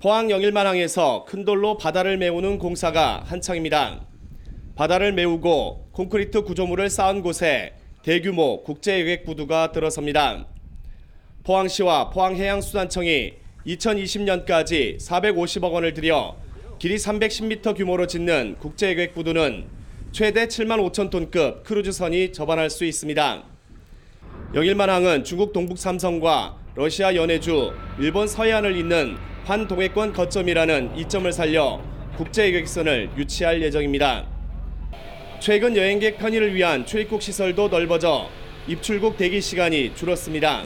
포항 영일만항에서 큰 돌로 바다를 메우는 공사가 한창입니다. 바다를 메우고 콘크리트 구조물을 쌓은 곳에 대규모 국제여객 부두가 들어섭니다. 포항시와 포항해양수산청이 2020년까지 450억 원을 들여 길이 310m 규모로 짓는 국제여객 부두는 최대 7만 5천 톤급 크루즈선이 접안할 수 있습니다. 영일만항은 중국 동북 삼성과 러시아 연해주, 일본 서해안을 잇는 환동해권 거점이라는 이점을 살려 국제 여객선을 유치할 예정입니다. 최근 여행객 편의를 위한 출입국 시설도 넓어져 입출국 대기 시간이 줄었습니다.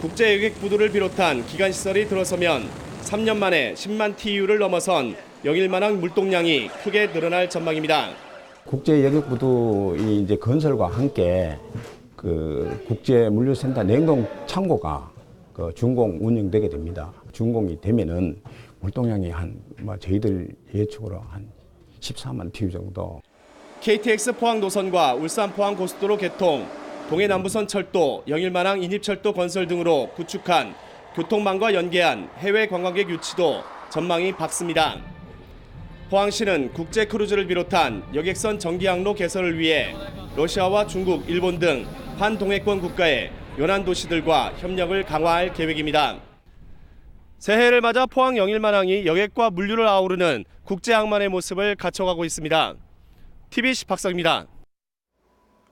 국제 여객 부두를 비롯한 기간 시설이 들어서면 3년 만에 10만 TU를 넘어선 영일만항 물동량이 크게 늘어날 전망입니다. 국제 여객 부두 이 이제 건설과 함께 그 국제 물류센터 냉동 창고가 그 준공 운영되게 됩니다. 준공이 되면은 물동량이 한 뭐 저희들 예측으로 한 14만 TU 정도 KTX 포항 노선과 울산 포항 고속도로 개통, 동해 남부선 철도, 영일만항 인입철도 건설 등으로 구축한 교통망과 연계한 해외 관광객 유치도 전망이 밝습니다. 포항시는 국제 크루즈를 비롯한 여객선 정기 항로 개설을 위해 러시아와 중국, 일본 등 반동해권 국가의 연안 도시들과 협력을 강화할 계획입니다. 새해를 맞아 포항 영일만항이 여객과 물류를 아우르는 국제 항만의 모습을 갖춰가고 있습니다. TBC 박성입니다.